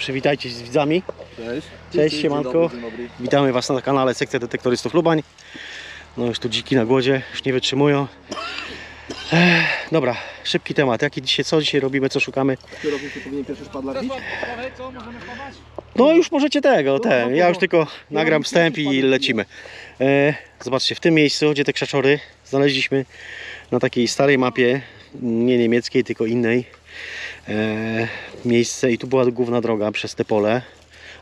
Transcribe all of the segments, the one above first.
przywitajcie się z widzami. Cześć. Cześć, siemanko. Witamy Was na kanale Sekcja Detektorystów Lubań. No już tu dziki na głodzie, już nie wytrzymują. Ech, dobra, szybki temat. Jaki dzisiaj, co dzisiaj robimy, co szukamy? Powinien pierwszy szpadlak bić? No już możecie tego, ten. Ja już tylko nagram wstęp i lecimy. E, zobaczcie, w tym miejscu, gdzie te krzaczory znaleźliśmy na takiej starej mapie, nie niemieckiej, tylko innej, miejsce i tu była główna droga przez te pole,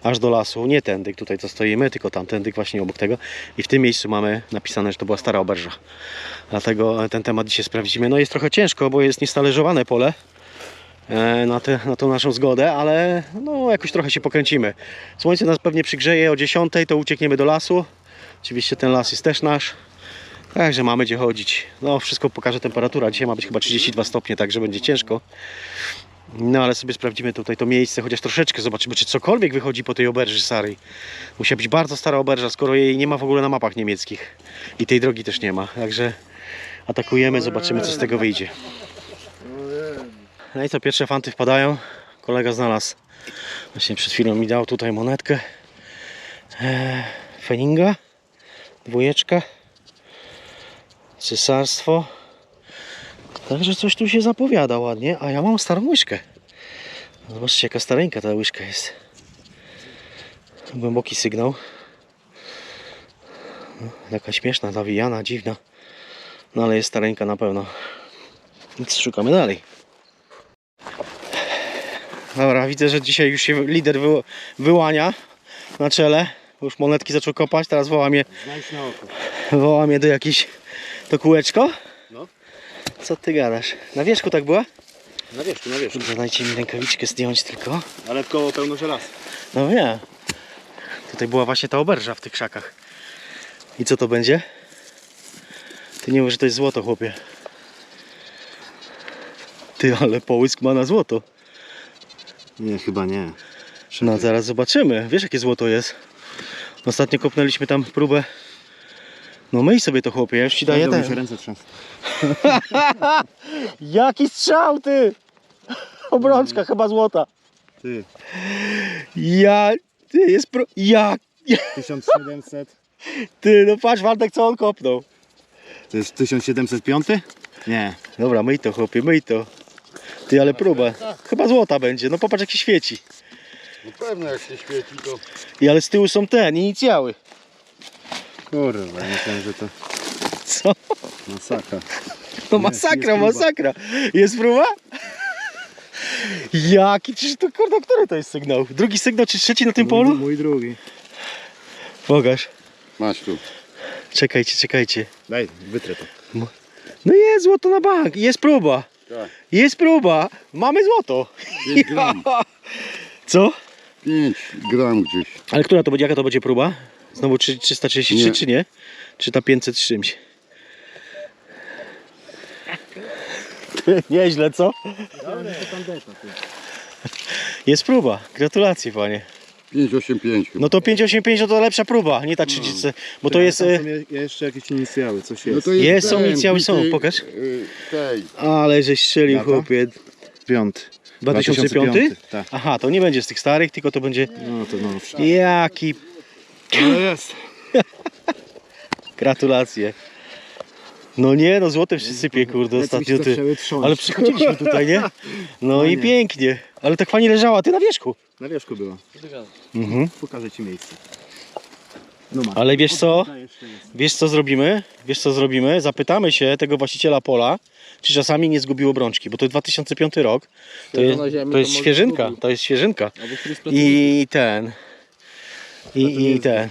aż do lasu, nie tędy tutaj co stoimy, tylko tamtędy właśnie obok tego i w tym miejscu mamy napisane, że to była stara oberża. Dlatego ten temat dzisiaj sprawdzimy. No jest trochę ciężko, bo jest niestależowane pole, e, na, te, na tą naszą zgodę, ale no jakoś trochę się pokręcimy. Słońce nas pewnie przygrzeje o 10, to uciekniemy do lasu. Oczywiście ten las jest też nasz. Także mamy gdzie chodzić. No wszystko pokaże temperatura. Dzisiaj ma być chyba 32 stopnie, także będzie ciężko. No ale sobie sprawdzimy tutaj to miejsce, chociaż troszeczkę zobaczymy, czy cokolwiek wychodzi po tej oberży starej. Musi być bardzo stara oberża, skoro jej nie ma w ogóle na mapach niemieckich. I tej drogi też nie ma. Także atakujemy, zobaczymy co z tego wyjdzie. No i co, pierwsze fanty wpadają. Kolega znalazł. Właśnie przed chwilą mi dał tutaj monetkę. Eee, Feninga. Dwójeczka. Cesarstwo. Także coś tu się zapowiada ładnie. A ja mam starą łyżkę. Zobaczcie jaka stareńka ta łyżka jest. Głęboki sygnał. No, Taka śmieszna, zawijana, dziwna. No ale jest stareńka na pewno. Więc szukamy dalej. Dobra, widzę, że dzisiaj już się lider wy, wyłania na czele. Już monetki zaczął kopać, teraz woła mnie, Znajdź na oko. woła mnie do jakiejś, to kółeczko? No. Co ty gadasz? Na wierzchu tak była? Na wierzchu, na wierzchu. Dobrze, dajcie mi rękawiczkę zdjąć tylko. Ale koło pełno żelaza. No nie. Tutaj była właśnie ta oberża w tych krzakach. I co to będzie? Ty nie mówisz, że to jest złoto, chłopie. Ty, ale połysk ma na złoto. Nie, chyba nie. No zaraz zobaczymy. Wiesz jakie złoto jest? Ostatnio kopnęliśmy tam próbę. No myj sobie to chłopie, ja już ci daję się ten. Jaki strzał ty! Obrączka chyba złota. Ty, Ja... Ty jest pro... Jak? 1700. Ty, no patrz Waldek co on kopnął. To jest 1705? Nie. Dobra, myj to chłopie, myj to. Ty, ale próba. Chyba złota będzie, no popatrz jak się świeci. No pewno jak się świeci to I ale z tyłu są ten, inicjały. Kurwa, myślałem, że to Co? masakra. No masakra, jest masakra. Jest próba? Jaki? Czyż to kurde, który to jest sygnał? Drugi sygnał czy trzeci na tym Mój, polu? mój drugi. Pokaż. masz tu. Czekajcie, czekajcie. Daj, wytrę to. No jest złoto na bank, jest próba. Tak. Jest próba. Mamy złoto. 5 gram. Co? 5 gram gdzieś. Ale która to będzie, jaka to będzie próba? Znowu trzy- 333 Nie. czy nie? Czy ta 500 z czymś? Nieźle, co? Jest próba. Gratulacje, panie. 585 chyba. No to 585 to lepsza próba, nie ta 30. Bo to jest. E, są je- jeszcze jakieś inicjały, coś No jest. to Jest, są ten, inicjały, są, bity, pokaż. y, Tej. Ale żeś strzelił, chłopie. Piąty. 2005? Tak. Aha, to nie będzie z tych starych, tylko to będzie. No to no. Jaki. Ale jest. Gratulacje. No nie, no złotem się sypie, kurde, ostatnio ty. Ale przychodziliśmy tutaj, nie? No i nie. pięknie. Ale tak fajnie leżała, ty na wierzchu. Na wierzchu była. Mhm. Pokażę ci miejsce. No. Ale wiesz co? Wiesz co zrobimy? Wiesz co zrobimy? Zapytamy się tego właściciela pola, czy czasami nie zgubił obrączki, bo to jest 2005 rok. To jest, to jest świeżynka, to jest świeżynka. I ten. I, i ten.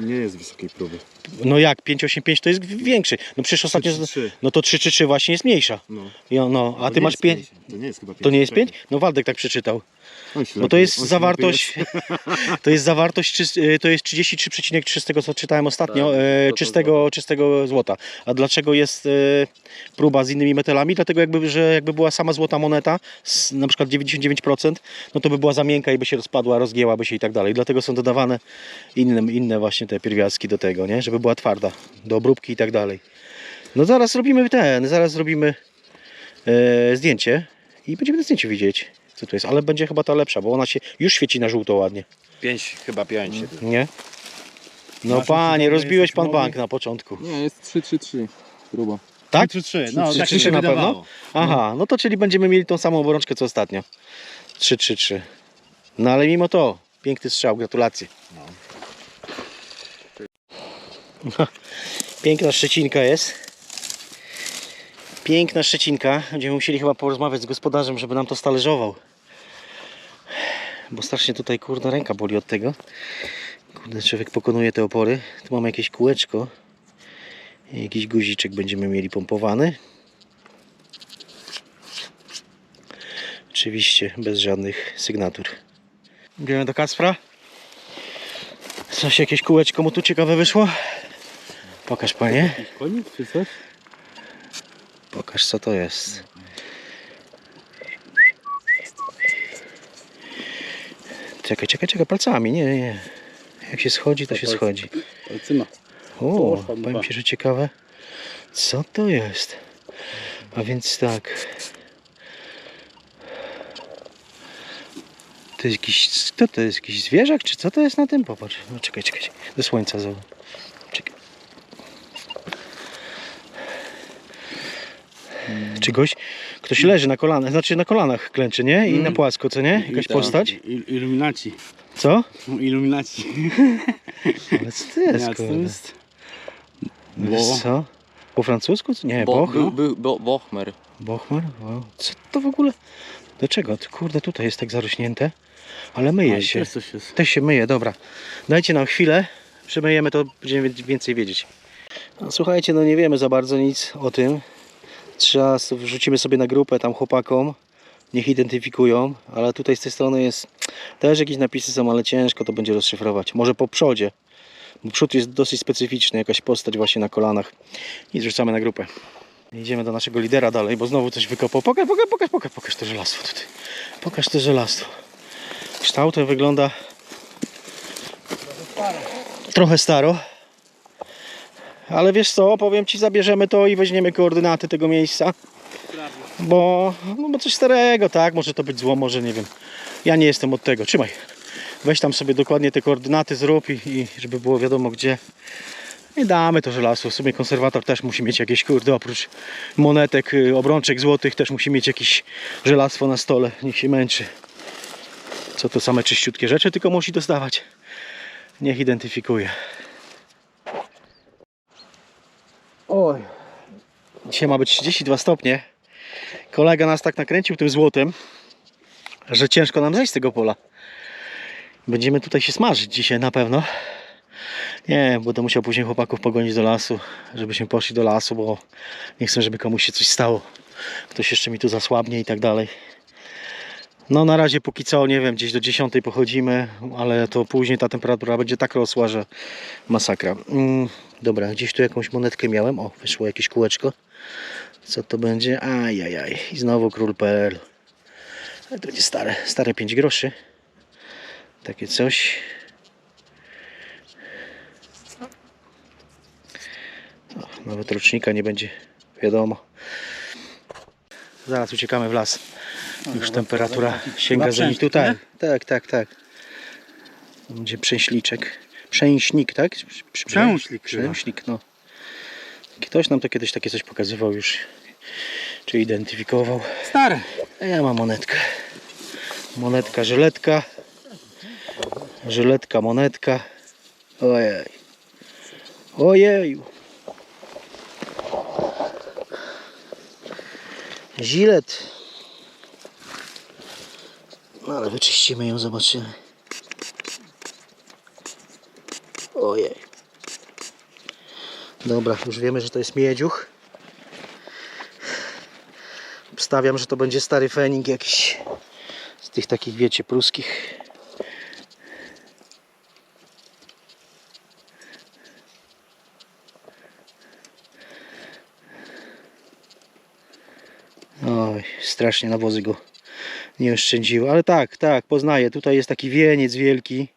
Nie jest wysokiej próby. No jak 585 to jest większy. No przecież ostatnio. 333. No to 333 właśnie jest mniejsza. No. On- No, a To ty masz jest 5. pięć. To nie jest chyba 5. To nie jest 5? No Waldek tak przeczytał. Bo to jest zawartość. To jest zawartość, czys- y, to jest 33,3 z tego co czytałem ostatnio, Tak, e, to to czystego, czystego złota. A dlaczego jest e, próba z innymi metalami? Dlatego jakby, że jakby była sama złota moneta, z, na przykład 99%, no to by była za miękka i by się rozpadła, rozgięłaby się i tak dalej. Dlatego są dodawane inne, inne właśnie te pierwiastki do tego, nie? Żeby była twarda, do obróbki i tak dalej. No zaraz robimy ten, zaraz zrobimy e, zdjęcie i będziemy na zdjęciu widzieć, Co tu jest? Ale będzie chyba ta lepsza, bo ona się już świeci na żółto ładnie. Pięć, chyba pięć. Nie? No Masz panie, rozbiłeś pan bank na początku. Nie, jest 3-3-3. Próba. Tak? Trzy, trzy, no Trzy, tak trzy, się na pewno? Aha, no to czyli będziemy mieli tą samą obrączkę co ostatnio. 3-3-3. No ale mimo to, piękny strzał, gratulacje. Piękna szczecinka jest. Piękna szczecinka. Będziemy musieli chyba porozmawiać z gospodarzem, żeby nam to stalerzował. Bo strasznie tutaj, kurde, ręka boli od tego. Kurde, człowiek pokonuje te opory. Tu mamy jakieś kółeczko. Jakiś guziczek będziemy mieli pompowany. Oczywiście bez żadnych sygnatur. Idziemy do Kacpra. Coś, jakieś kółeczko mu tu ciekawe wyszło. Pokaż panie. Konik czy coś? Pokaż co to jest. Czekaj, czekaj, czekaj, palcami, nie, nie. Jak się schodzi, to się schodzi. Palcyma. O, powiem. Ci, że ciekawe. Co to jest? A więc tak. To jest jakiś. Co to jest? Jakiś zwierzak? Czy co to jest na tym? Popatrz. No czekaj, czekaj. Do słońca zobacz. Czy goś, ktoś leży na kolanach, znaczy na kolanach klęczy, nie? I na płasko, co nie? Jakaś postać? Il- Iluminaci. Co? Iluminaci. Ale co to jest, to kurde? jest? Wiesz co? Po francusku? Nie, Bo, Boch? był, był, bo, Bochmer. Bochmar? Wow. Co to w ogóle? Do czego? Ty, Kurde, tutaj jest tak zarośnięte. Ale myje A, się. Też coś jest. Też się myje, dobra. Dajcie nam chwilę, przemyjemy to, będziemy więcej wiedzieć. No, słuchajcie, no nie wiemy za bardzo nic o tym. Trzeba, wrzucimy sobie na grupę tam chłopakom, niech identyfikują, ale tutaj z tej strony jest, też jakieś napisy są, ale ciężko to będzie rozszyfrować. Może po przodzie, bo przód jest dosyć specyficzny, jakaś postać właśnie na kolanach i zrzucamy na grupę. Idziemy do naszego lidera dalej, bo znowu coś wykopał. Pokaż, pokaż, pokaż, pokaż, pokaż to żelastwo tutaj. Pokaż to żelastwo. Kształtem wygląda trochę staro. Ale wiesz co, powiem Ci, zabierzemy to i weźmiemy koordynaty tego miejsca. Bo, no bo coś starego, tak? Może to być zło, może nie wiem. Ja nie jestem od tego. Trzymaj. Weź tam sobie dokładnie te koordynaty zrób i, i żeby było wiadomo gdzie. I damy to żelazo. W sumie konserwator też musi mieć jakieś kurde, oprócz monetek, y, obrączek złotych też musi mieć jakieś żelastwo na stole. Niech się męczy. Co to same czyściutkie rzeczy, tylko musi dostawać. Niech identyfikuje. Oj. Dzisiaj ma być 32 stopnie. Kolega nas tak nakręcił tym złotem, że ciężko nam zejść z tego pola. Będziemy tutaj się smażyć dzisiaj na pewno. Nie, będę musiał później chłopaków pogonić do lasu, żebyśmy poszli do lasu, bo nie chcę, żeby komuś się coś stało. Ktoś jeszcze mi tu zasłabnie i tak dalej. No na razie póki co, nie wiem, gdzieś do 10 pochodzimy, ale to później ta temperatura będzie tak rosła, że masakra. Mm, dobra, gdzieś tu jakąś monetkę miałem. O, wyszło jakieś kółeczko. Co to będzie? Ajajaj. I znowu król.pl. Ale to będzie stare, stare 5 groszy. Takie coś. O, nawet rocznika nie będzie wiadomo. Zaraz uciekamy w las. Już temperatura sięga chyba za nich przęślik, tutaj. Tak, tak, tak. Będzie przęśliczek. Przęśnik, tak? Przęślik. Przęślik, no. Ktoś nam to kiedyś takie coś pokazywał już. Czy identyfikował. Stary. A ja mam monetkę. Monetka, żyletka. Żyletka, monetka. Ojej. Ojej. Zilet. No ale wyczyścimy ją, zobaczymy. Ojej. Dobra, już wiemy, że to jest miedziuch. Obstawiam, że to będzie stary fening jakiś z tych takich, wiecie, pruskich. Oj, strasznie nawozy go nie oszczędziły, ale tak, tak, poznaję. Tutaj jest taki wieniec wielki.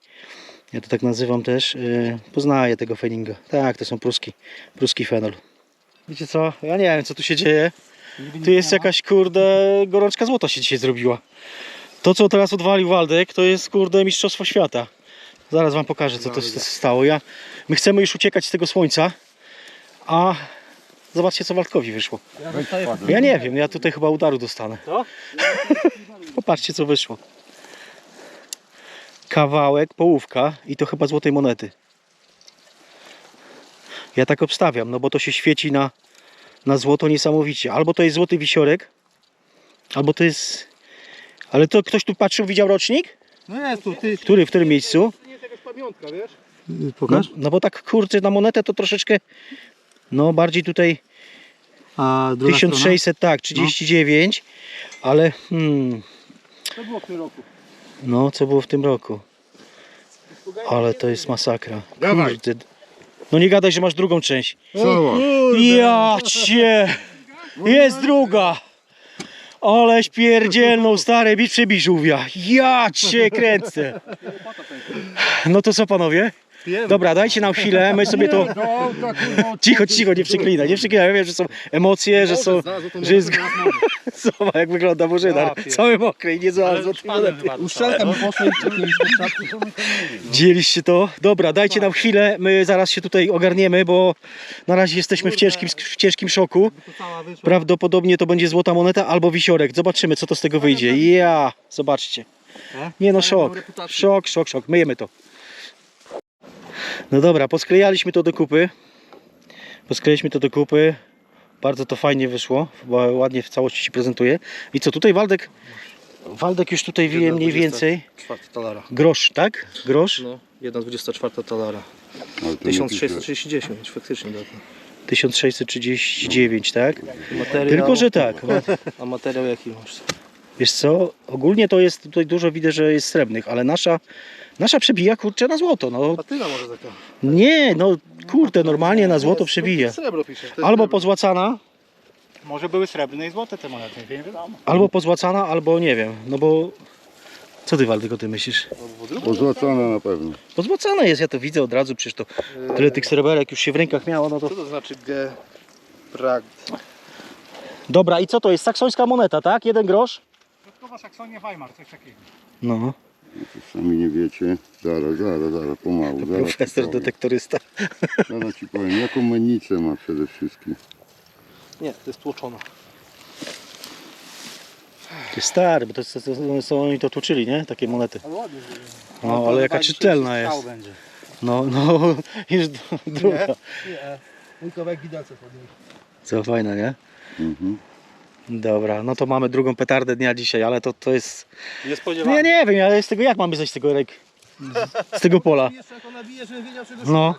Ja to tak nazywam też. Yy, poznaję tego feninga. Tak, to są pruski, pruski fenol. Wiecie co? Ja nie wiem, co tu się dzieje. Tu jest jakaś kurde gorączka złota się dzisiaj zrobiła. To co teraz odwalił Waldek, to jest kurde mistrzostwo świata. Zaraz wam pokażę co to się stało. Ja, my chcemy już uciekać z tego słońca, a zobaczcie co Waldkowi wyszło. Ja nie wiem, ja tutaj chyba udaru dostanę. Co? Popatrzcie co wyszło. Kawałek, połówka i to chyba złotej monety. Ja tak obstawiam, no bo to się świeci na, na złoto niesamowicie. Albo to jest złoty wisiorek, albo to jest... Ale to ktoś tu patrzył, widział rocznik? No jest tu, ty. Który, w którym miejscu? To nie jest jakaś pamiątka, wiesz? No, no bo tak kurczę na monetę to troszeczkę, no bardziej tutaj A druga 1600, tak, 39, ale hmm, To było w tym roku. no co było w tym roku? Ale to jest masakra. Dawaj. Kurde. No nie gadaj, że masz drugą część. Cała. Ja cię! Jest druga! Aleś pierdzielną, stary, bicz żółwia. Ja cię kręcę. No to co panowie? Dobra, dajcie nam chwilę, my sobie to... Cicho, cicho, nie przeklinaj, nie przeklinaj. Ja wiem, że są emocje, że są... Że jest... Zobacz jak wygląda Bożydar. Cały mokry i nie złamał. Uszczelka mi poszła i Dzieliście to? Dobra, dajcie nam chwilę, my zaraz się tutaj ogarniemy, bo na razie jesteśmy w ciężkim, w ciężkim szoku. Prawdopodobnie to będzie złota moneta albo wisiorek. Zobaczymy co to z tego wyjdzie. Ja, zobaczcie. Nie no, szok. Szok, szok, szok. Myjemy to. No dobra, posklejaliśmy to do kupy. Posklejaliśmy to do kupy. Bardzo to fajnie wyszło. Chyba ładnie w całości się prezentuje. I co tutaj Waldek? Waldek już tutaj wie mniej więcej. Talara. Grosz, tak? Grosz? No, 1,24 talara. Ale to nie 1639, faktycznie data. 1639, tak? Materiał, Tylko, że tak. A materiał jaki masz? Wiesz co, ogólnie to jest, tutaj dużo widzę, że jest srebrnych, ale nasza, nasza przebija kurczę na złoto. No Patyna może taka. nie, no kurde, normalnie na złoto przebija. Srebro pisze. Albo pozłacana, Może były srebrne i złote te monety, nie wiadomo. albo pozłacana, albo nie wiem, no bo... Co ty Waldek o tym myślisz? Pozłacana na pewno. Pozłacana jest, ja to widzę od razu, przecież to tyle tych sreberek już się w rękach miało, no to... Co to znaczy G? Prag. Dobra, i co to jest? Saksońska moneta, tak? Jeden grosz? Środkowa Saksonia Weimar, coś takiego. No, Sami nie wiecie. Zaraz, zaraz, zaraz, pomału. Zaraz ci profesor powiem. detektorysta. Zaraz ci powiem, jaką mennicę ma przede wszystkim. Nie, to jest tłoczona. To jest stary, bo to, to, to, to oni to tłuczyli, nie? Takie monety. Ale ładnie No, ale jaka czytelna jest. będzie. No, no, już d- druga. Nie, mój kawałek widelca podjął. Co fajne, nie? Mhm. Dobra, no to mamy drugą petardę dnia dzisiaj, ale to, to jest... Nie No spodziewałem ja nie wiem, ja z tego, jak mamy zejść z tego rek... Z tego pola? Jeszcze jak ona bije, żebym wiedział czego No.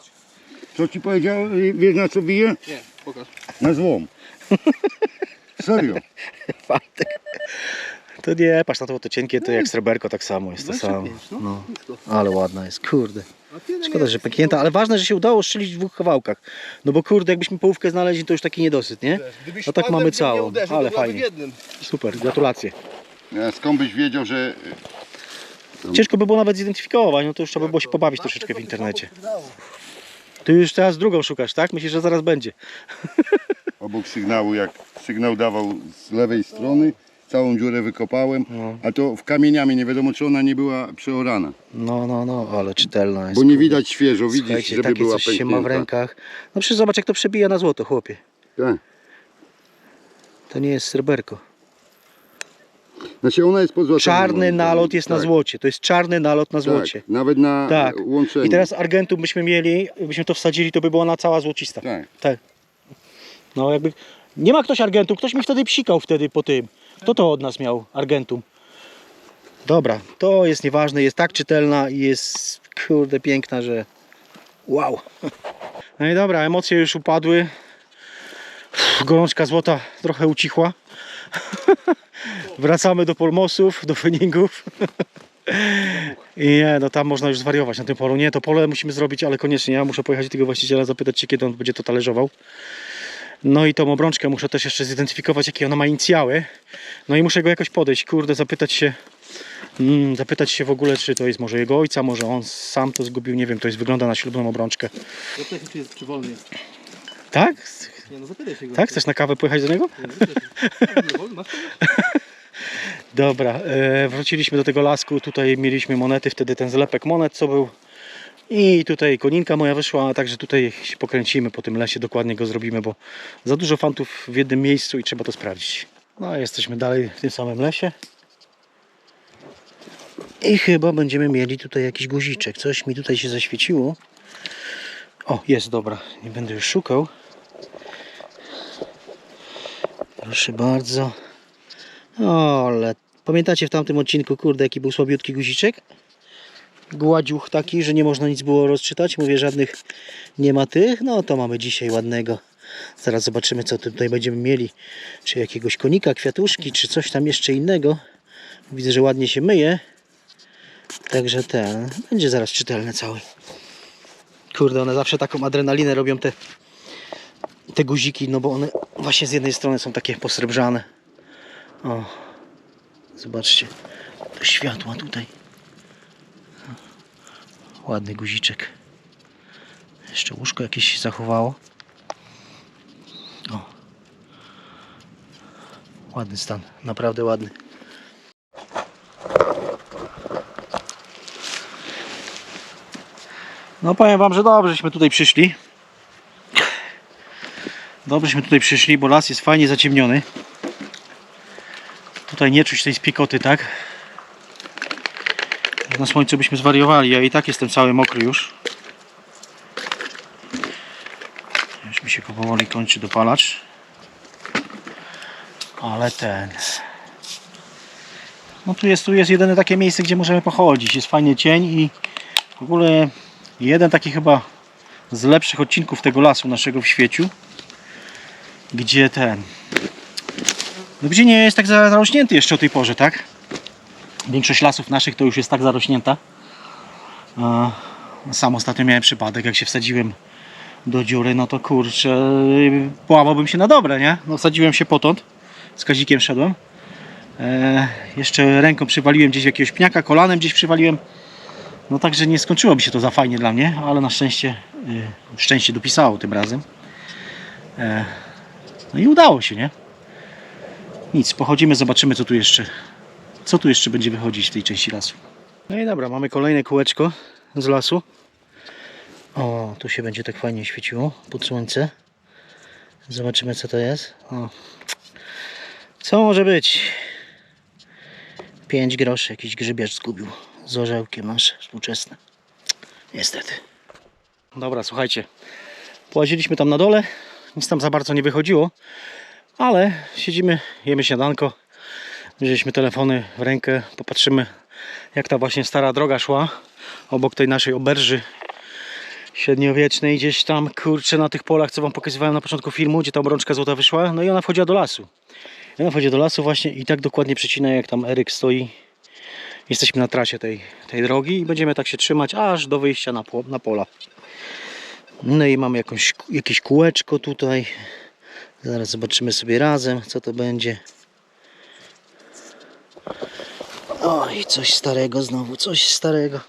Co ci powiedział? Wiesz na co bije? Nie, pokaż. Na złom. Serio. Fantek. To nie, patrz na to, bo to cienkie, to jak sreberko tak samo jest to samo. 25, No, Blisko. ale ładna jest, kurde. A Szkoda, że pęknięta, ale ważne, że się udało strzelić w dwóch kawałkach. No bo kurde, jakbyśmy połówkę znaleźli, to już taki niedosyt, nie? Gdybyś No tak mamy całą, ale fajnie. Super, gratulacje. A skąd byś wiedział, że Ciężko by było nawet zidentyfikować, no to już trzeba by było się pobawić troszeczkę w internecie. Ty już teraz drugą szukasz, tak? Myślisz, że zaraz będzie. obok sygnału, jak sygnał dawał z lewej strony, całą dziurę wykopałem, No. a to w kamieniami, nie wiadomo czy ona nie była przeorana. No, no, no, ale czytelna jest. Bo nie widać świeżo, widzisz, Słuchajcie, żeby takie była coś się ma w pęknięta. rękach. No przecież zobacz, jak to przebija na złoto, chłopie. Tak. To nie jest sreberko. Znaczy ona jest pozłacana. Czarny moim nalot zdaniem. jest na Tak, złocie. To jest czarny nalot na złocie. Tak, nawet na Tak. tak. łączeniu. I teraz argentum byśmy mieli, byśmy to wsadzili, to by była ona cała złocista. Tak. No jakby. Nie ma ktoś argentum, ktoś mi wtedy psikał wtedy po tym. Kto to od nas miał argentum? Dobra, to jest nieważne, jest tak czytelna i jest kurde piękna, że wow. No i dobra, emocje już upadły. Gorączka złota trochę ucichła. Wracamy do polmosów, do feningów. I nie, no tam można już zwariować na tym polu. Nie, to pole musimy zrobić, ale koniecznie. Ja muszę pojechać do tego właściciela, zapytać się, kiedy on będzie to talerzował. No i tą obrączkę muszę też jeszcze zidentyfikować, jakie ona ma inicjały. No i muszę go jakoś podejść, kurde, zapytać się, mm, zapytać się w ogóle, czy to jest może jego ojca, może on sam to zgubił, nie wiem, to jest wygląda na ślubną obrączkę. Zapytaj się, czy, jest, czy wolny jest. Tak? Nie, no zapytaj się go. Tak? Chcesz na kawę pojechać do niego? Masz tego? Dobra, e, wróciliśmy do tego lasku. Tutaj mieliśmy monety, wtedy ten zlepek monet, co był. I tutaj koninka moja wyszła, także tutaj się pokręcimy po tym lesie, dokładnie go zrobimy, bo za dużo fantów w jednym miejscu i trzeba to sprawdzić. No, jesteśmy dalej w tym samym lesie. I chyba będziemy mieli tutaj jakiś guziczek. Coś mi tutaj się zaświeciło. O, jest, dobra. Nie będę już szukał. Proszę bardzo. O, ale pamiętacie w tamtym odcinku, kurde, jaki był słabiutki guziczek? Gładziuch taki, że nie można nic było rozczytać. Mówię, żadnych nie ma tych. No to mamy dzisiaj ładnego. Zaraz zobaczymy, co tutaj będziemy mieli. Czy jakiegoś konika, kwiatuszki, czy coś tam jeszcze innego. Widzę, że ładnie się myje. Także ten będzie zaraz czytelny cały. Kurde, one zawsze taką adrenalinę robią te, te guziki, no bo one właśnie z jednej strony są takie posrebrzane. O, zobaczcie, to światła tutaj. Ładny guziczek. Jeszcze łóżko jakieś się zachowało. O. Ładny stan, naprawdę ładny. No powiem wam, że dobrześmy tutaj przyszli. Dobrześmy tutaj przyszli, bo las jest fajnie zaciemniony. Tutaj nie czuć tej spiekoty, tak? Na słońcu byśmy zwariowali, ja i tak jestem cały mokry już. Już mi się powoli kończy dopalacz. Ale ten... No tu jest, tu jest jedyne takie miejsce, gdzie możemy pochodzić. Jest fajny cień i w ogóle jeden taki chyba z lepszych odcinków tego lasu naszego w świeciu. Gdzie ten... No gdzie nie jest tak za- zarośnięty jeszcze o tej porze, tak? Większość lasów naszych to już jest tak zarośnięta. A sam ostatnio miałem przypadek, jak się wsadziłem do dziury, no to kurczę, połamałbym się na dobre, nie? No wsadziłem się potąd, z kazikiem szedłem. E, jeszcze ręką przywaliłem gdzieś jakiegoś pniaka, kolanem gdzieś przywaliłem. No także nie skończyłoby się to za fajnie dla mnie, ale na szczęście y, szczęście dopisało tym razem. E, no i udało się, nie? Nic, pochodzimy, zobaczymy co tu jeszcze co tu jeszcze będzie wychodzić w tej części lasu. No i dobra, mamy kolejne kółeczko z lasu. O, tu się będzie tak fajnie świeciło pod słońce. Zobaczymy co to jest. O. Co może być? 5 groszy jakiś grzybiarz zgubił z orzełkiem nasze współczesne. Niestety. Dobra, słuchajcie. Połaziliśmy tam na dole. Nic tam za bardzo nie wychodziło. Ale siedzimy, jemy śniadanko. Wzięliśmy telefony w rękę, popatrzymy jak ta właśnie stara droga szła obok tej naszej oberży średniowiecznej gdzieś tam kurczę na tych polach co wam pokazywałem na początku filmu gdzie ta obrączka złota wyszła no i ona wchodziła do lasu. I ona wchodzi do lasu właśnie i tak dokładnie przecina jak tam Eryk stoi. Jesteśmy na trasie tej, tej drogi i będziemy tak się trzymać aż do wyjścia na, po, na pola. No i mamy jakąś, jakieś kółeczko tutaj. Zaraz zobaczymy sobie razem co to będzie Oj, coś starego znowu, coś starego.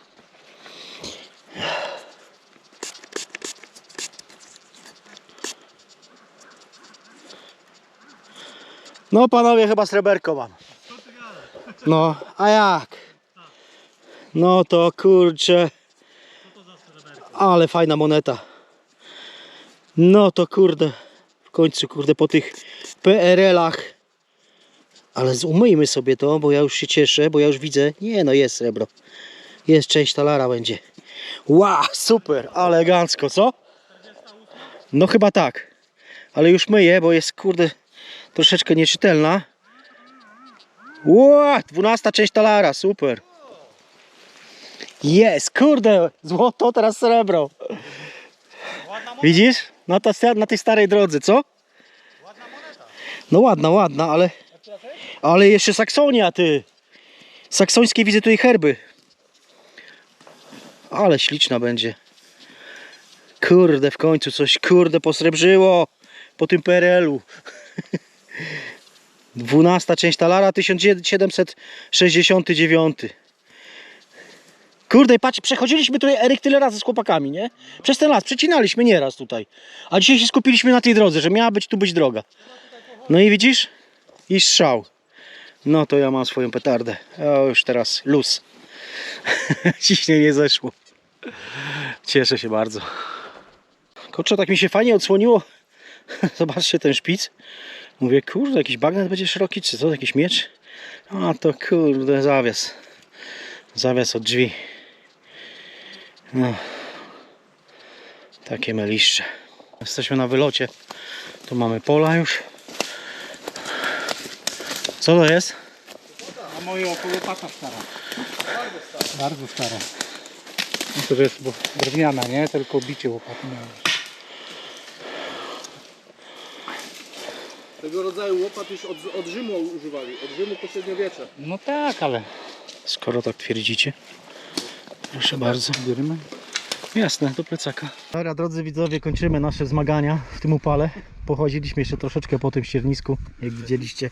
No panowie, chyba sreberko mam. No, a jak? No to kurczę. Ale fajna moneta. No to kurde. W końcu kurde po tych PRL-ach ale umyjmy sobie to, bo ja już się cieszę, bo ja już widzę. Nie no, jest srebro. Jest część talara będzie. Wow, super, elegancko, co? No chyba tak. Ale już myję, bo jest kurde troszeczkę nieczytelna. Wow, 12 część talara, super. Jest, kurde, złoto, teraz srebro. Widzisz? Na, ta, na tej starej drodze, co? No ładna, ładna, ale ale jeszcze Saksonia, ty. Saksońskie widzę tutaj herby. Ale śliczna będzie. Kurde, w końcu coś, kurde, posrebrzyło po tym PRL-u. 12 część talara 1769. Kurde, patrz, przechodziliśmy tutaj Eryk tyle razy z chłopakami, nie? Przez ten las przecinaliśmy nieraz tutaj. A dzisiaj się skupiliśmy na tej drodze, że miała być tu być droga. No i widzisz? I strzał. No to ja mam swoją petardę. O, już teraz luz. Ciśnienie zeszło. Cieszę się bardzo. Kurczę, tak mi się fajnie odsłoniło. Zobaczcie ten szpic. Mówię, kurde, jakiś bagnet będzie szeroki, czy co, jakiś miecz? A to kurde, zawias. Zawias od drzwi. No. Takie meliszcze. Jesteśmy na wylocie. Tu mamy pola już. Co to jest? A moje około łopata stara. Bardzo stara. Bardzo stara. No to jest bo drewniana, nie? Tylko bicie łopaty miałem. Tego rodzaju łopat już od, od Rzymu używali, od Rzymu pośredniowiecza. No tak, ale... Skoro tak twierdzicie. Proszę bardzo. Bierzemy? Jasne, do plecaka. Dobra, drodzy widzowie, kończymy nasze zmagania w tym upale. Pochodziliśmy jeszcze troszeczkę po tym ściernisku, jak widzieliście.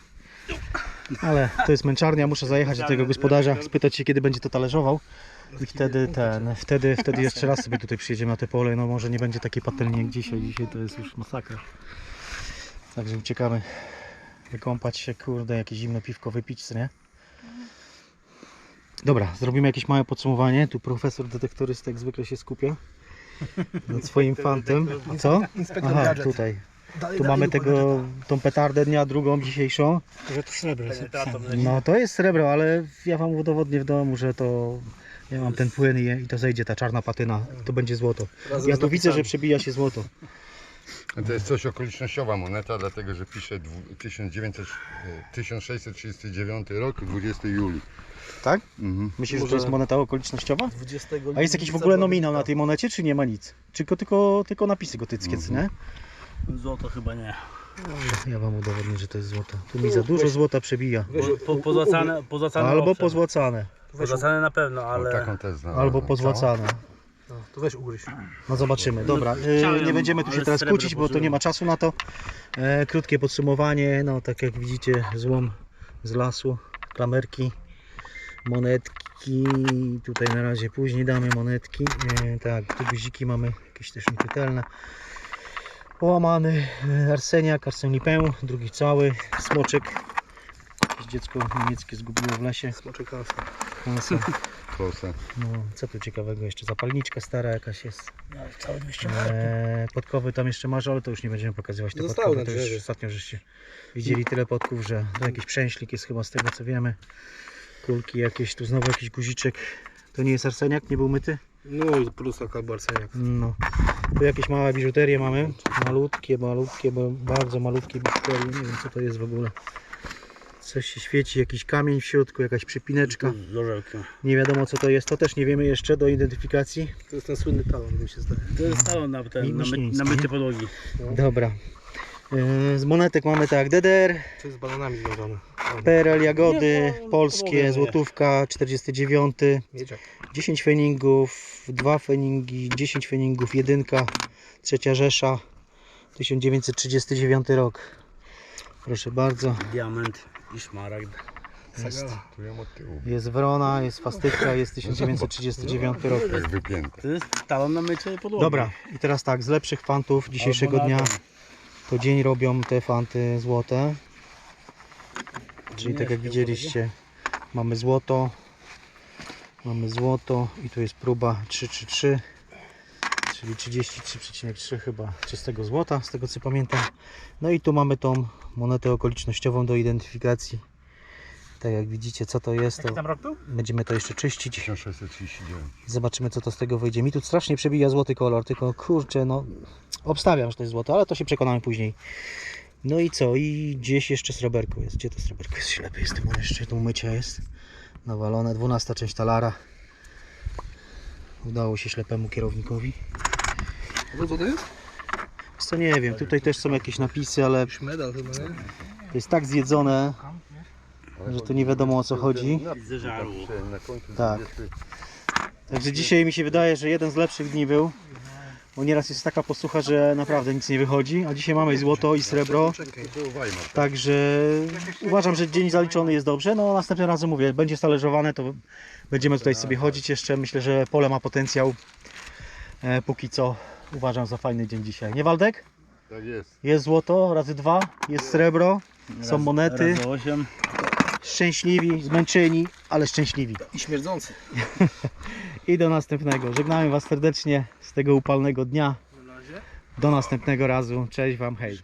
Ale to jest męczarnia, muszę zajechać do tego gospodarza, spytać się kiedy będzie to talerzował. I wtedy ten, wtedy, wtedy jeszcze raz sobie tutaj przyjedziemy na te pole. No może nie będzie takiej patelni jak dzisiaj. Dzisiaj to jest już masakra. Także uciekamy wykąpać się, kurde, jakieś zimne piwko wypić, nie? Dobra, zrobimy jakieś małe podsumowanie. Tu profesor detektorystek zwykle się skupia nad swoim fantem. A co? Aha, tutaj. Dalej, Tu dalej, mamy tego, tą petardę dnia, drugą dzisiejszą. Że to srebro jest. No to jest srebro, ale ja wam udowodnię w domu, że to ja mam ten płyn i, i to zejdzie ta czarna patyna. To będzie złoto. Razem Ja tu widzę, że przebija się złoto. To jest coś okolicznościowa moneta, dlatego że pisze dwu- 1900, e, 1639 rok, 20 juli. Tak? Mhm. Myślisz, że to jest moneta okolicznościowa? 20 A jest jakiś w ogóle nominał na tej monecie, czy nie ma nic? Czy tylko, tylko, tylko napisy gotyckie, co nie? Złoto chyba nie. Ja wam udowodnię, że to jest złoto. Tu mi za dużo złota przebija. Po, pozłacane, pozłacane Albo owszem. pozłacane, Pozłacane na pewno, O, ale taką też znalazłem. albo pozłacane. No, to weź ugryź. No zobaczymy. Dobra, e, chciałem, nie będziemy tu się teraz srebro kłócić, bo to pożyłem. nie ma czasu na to. E, Krótkie podsumowanie, no tak jak widzicie, złom z lasu, klamerki, monetki, tutaj na razie później damy monetki. E, Tak, tu guziki mamy jakieś też nieczytelne. Połamany e, arseniak, arsenipę, drugi cały, smoczek. Jakieś dziecko niemieckie zgubiło w lesie. Smoczek. Kansa. Proszę. No, co tu ciekawego jeszcze? Zapalniczka stara jakaś jest. całe 200 Eee, podkowy tam jeszcze masz, ale to już nie będziemy pokazywać. Te Zostały podkowy, to już ostatnio żeście widzieli tyle podków, że to jakiś przęślik jest chyba z tego co wiemy. Kulki jakieś, tu znowu jakiś guziczek. To nie jest arseniak, nie był myty? No i plus taka barceniak. No. Tu jakieś małe biżuterie mamy. Malutkie, malutkie, bo bardzo malutkie biżuterie. Nie wiem co to jest w ogóle. Coś się świeci, jakiś kamień w środku, jakaś przypineczka. Z orzełkiem. Nie wiadomo co to jest, to też nie wiemy jeszcze do identyfikacji. To jest ten słynny talon, mi się zdaje. To jest talon na, ten, na, my, na podłogi. Dobra. Eee, Z monetek mamy tak DDR, jest z bananami związane. PRL Jagody, Nie, to- polskie, złotówka, 49, Miedziak. 10 feningów, 2 feningi, 10 feningów, jedynka, trzecia Rzesza, 1939 rok. Proszę bardzo, Diament i szmaragd. jest, jest wrona, jest fastyczka, jest 1939 rok. Tak wypięte. To jest talon na mycie podłogi. Dobra, i teraz tak, z lepszych fantów dzisiejszego dnia. To dzień robią te fanty złote. Czyli tak jak widzieliście, mamy złoto, mamy złoto i tu jest próba 333, czyli 33,3 chyba czystego złota, z tego co pamiętam. No i tu mamy tą monetę okolicznościową do identyfikacji. Tak jak widzicie co to jest, to Tam rok był? będziemy to jeszcze czyścić. 1639. Zobaczymy co to z tego wyjdzie. Mi tu strasznie przebija złoty kolor, tylko kurczę, no obstawiam, że to jest złoto, ale to się przekonamy później. No i co? I gdzieś jeszcze sreberko jest. Gdzie to sreberko jest? Ślepy jestem, on jeszcze tu mycia jest. Nawalone, 12 część talara. Udało się ślepemu kierownikowi. A co to jest? Wiesz Co nie wiem, tutaj też są jakieś napisy, ale Jakiś medal chyba, nie? to jest tak zjedzone, że to nie wiadomo o co chodzi. Tak. 20. Także dzisiaj mi się wydaje, że jeden z lepszych dni był. Bo nieraz jest taka posłucha, że naprawdę nic nie wychodzi, a dzisiaj mamy i złoto i srebro. Także uważam, że dzień zaliczony jest dobrze. No następnym razem mówię, będzie stalerzowane, to będziemy tutaj sobie chodzić jeszcze. Myślę, że pole ma potencjał. E, póki co uważam za fajny dzień dzisiaj. Nie Waldek? Tak jest. Jest złoto razy dwa, jest srebro, są monety. Razy 8. szczęśliwi, zmęczeni, ale szczęśliwi. I śmierdzący. I do następnego. Żegnamy Was serdecznie z tego upalnego dnia. Do następnego razu. Cześć Wam, hej.